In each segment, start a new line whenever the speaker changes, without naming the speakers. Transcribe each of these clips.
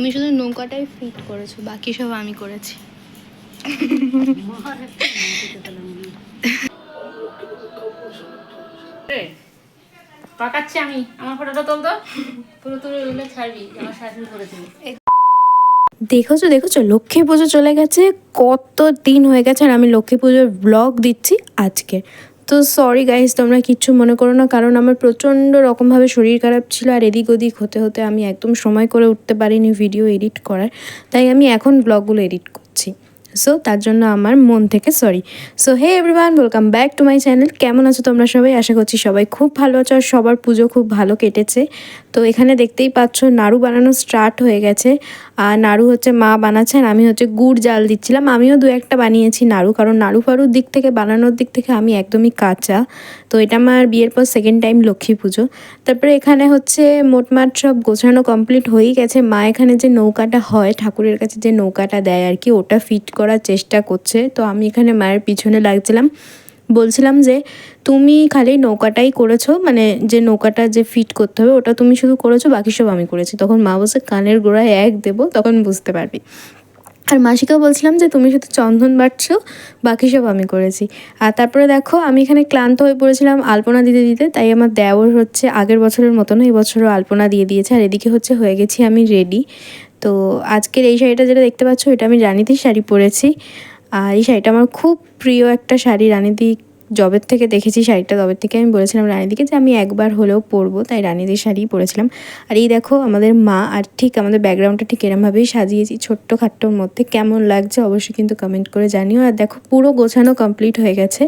তুমি শুধু নৌকাটাই ফিট করেছ বাকি সব আমি করেছি।
পাকাচ্ছি আমি আমার ফটোটা তোল তো। পুরো তুলে উল্লে ছাড়বি আমার শাশুড়ি করেছিল
দেখেছ দেখেছ লক্ষ্মী পুজো চলে গেছে কত দিন হয়ে গেছে আর আমি লক্ষ্মী পুজোর ব্লগ দিচ্ছি আজকে। তো সরি গাইস তোমরা কিচ্ছু মনে করো না, কারণ আমার প্রচণ্ড রকমভাবে শরীর খারাপ ছিল আর এদিক ওদিক হতে হতে আমি একদম সময় করে উঠতে পারিনি ভিডিও এডিট করার। তাই আমি এখন ব্লগগুলো এডিট করছি। সো তার জন্য আমার মন থেকে sorry so hey everyone welcome back to my channel কেমন আছো তোমরা সবাই? আশা করছি সবাই খুব ভালো আছো আর সবার পুজো খুব ভালো কেটেছে। তো, এখানে দেখতেই পাচ্ছ নাড়ু বানানো স্টার্ট হয়ে গেছে। আর নাড়ু হচ্ছে মা বানাচ্ছেন আমি হচ্ছে গুড় জাল দিচ্ছিলাম। আমিও দু একটা বানিয়েছি নাড়ু, কারণ নাড়ু ফাড়ুর দিক থেকে, বানানোর দিক থেকে আমি একদমই কাঁচা। তো, এটা আমার বিয়ের পর সেকেন্ড টাইম লক্ষ্মী পুজো। তারপরে এখানে হচ্ছে মোটমাট সব গোছানো কমপ্লিট হয়েই গেছে। মা এখানে যে নৌকাটা হয়, ঠাকুরের কাছে যে নৌকাটা দেয় আর কি, ওটা ফিট করার চেষ্টা করছে। তো আমি এখানে মায়ের পিছনে লাগছিলাম। বলছিলাম যে, তুমি খালি নৌকাটাই করেছ মানে যে নৌকাটা যে ফিট করতে হবে, ওটা তুমি শুধু করেছ, বাকি সব আমি করেছি। তখন মা বলছে, কানের গোড়ায় এক দেবো, তখন বুঝতে পারবি। আর মাসিকেও বলছিলাম যে, তুমি শুধু চন্দন বাটছো, বাকি সব আমি করেছি। আর তারপরে দেখো, আমি এখানে ক্লান্ত হয়ে পড়েছিলাম আলপনা দিতে দিতে, তাই আমার দেওর হচ্ছে আগের বছরের মতন এই বছরও আলপনা দিয়ে দিয়েছে। আর এদিকে হচ্ছে হয়ে গেছি আমি রেডি তো আজকের এই শাড়িটা যেটা দেখতে পাচ্ছ, এটা আমি রানীতির শাড়ি পরেছি। আর এই শাড়িটা আমার খুব প্রিয় একটা শাড়ি রানীতি জবের থেকে দেখেছি শাড়িটা তবের থেকে আমি বলেছিলাম রানীদিকে যে আমি একবার হলেও পরবো, তাই রানীদের শাড়িই পরেছিলাম। আর এই দেখো আমাদের মা, আর ঠিক আমাদের ব্যাকগ্রাউন্ডটা ঠিক এরমভাবেই সাজিয়েছি ছোট্ট খাট্টোর মধ্যে। কেমন লাগছে অবশ্যই কিন্তু কমেন্ট করে জানিও। আর দেখো পুরো গোছানো কমপ্লিট হয়ে গেছে।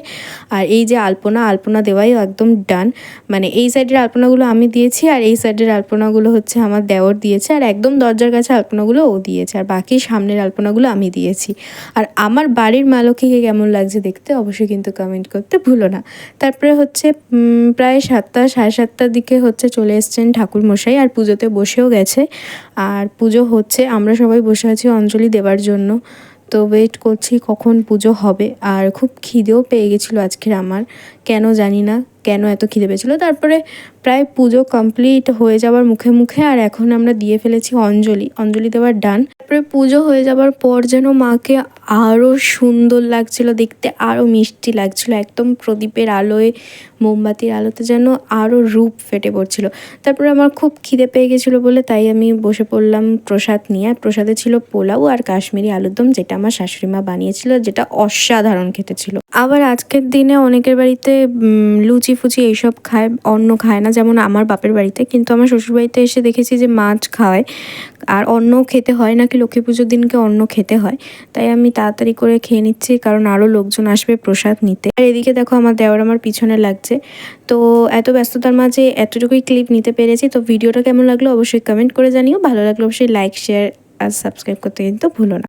আর এই যে আলপনা আলপনা দেওয়াই একদম ডান মানে এই সাইডের আলপনাগুলো আমি দিয়েছি, আর এই সাইডের আলপনাগুলো হচ্ছে আমার দেওর দিয়েছে। আর একদম দরজার কাছে আলপনাগুলো ও দিয়েছে, আর বাকি সামনের আলপনাগুলো আমি দিয়েছি। আর আমার বাড়ির মা লক্ষ্মীকে কেমন লাগছে দেখতে অবশ্যই কিন্তু কমেন্ট করতে ভুলো না। তারপরে হচ্ছে প্রায় সাতটা, সাড়ে সাতটার দিকে হচ্ছে চলে এসছেন ঠাকুর মশাই আর পুজোতে বসেও গেছে। আর পুজো হচ্ছে, আমরা সবাই বসে আছি অঞ্জলি দেওয়ার জন্য। তো ওয়েট করছি কখন পুজো হবে। আর খুব খিদেও পেয়ে গেছিল আজকের আমার। কেন জানি না, কেন এত খিদে পেয়েছিলো। তারপরে প্রায় পুজো কমপ্লিট হয়ে যাওয়ার মুখে মুখে আর এখন আমরা দিয়ে ফেলেছি অঞ্জলি। অঞ্জলি দেওয়ার ডান তারপরে পুজো হয়ে যাওয়ার পর যেন মাকে আরও সুন্দর লাগছিল, দেখতে আরও মিষ্টি লাগছিল, একদম প্রদীপের আলোয়, মোমবাতির আলোতে যেন আরও রূপ ফেটে পড়ছিল। তারপরে আমার খুব খিদে পেয়ে গেছিল বলে তাই আমি বসে পড়লাম প্রসাদ নিয়ে। প্রসাদে ছিল পোলাও আর কাশ্মীরি আলুর দম, যেটা আমার শাশুড়ি মা বানিয়েছিল, যেটা অসাধারণ খেতে ছিল। আবার আজকের দিনে অনেকের বাড়িতে লুচি ফুচি এইসব খায় অন্ন খায় না, যেমন আমার বাপের বাড়িতে। কিন্তু আমার শ্বশুরবাড়িতে এসে দেখেছি যে মাছ খাওয়ায়, আর অন্ন খেতে হয় নাকি লক্ষ্মী পুজোর দিনকে অন্য খেতে হয়। তাই আমি তাড়াতাড়ি করে খেয়ে নিচ্ছি, কারণ আরও লোকজন আসবে প্রসাদ নিতে। আর এদিকে দেখো আমার দেওয়ার আমার পিছনে লাগছে। তো এত ব্যস্ততার মাঝে এতটুকুই ক্লিপ নিতে পেরেছি। তো ভিডিওটা কেমন লাগল অবশ্যই কমেন্ট করে জানিও। ভালো লাগল অবশ্যই লাইক শেয়ার আর সাবস্ক্রাইব করতে কিন্তু ভুলো না।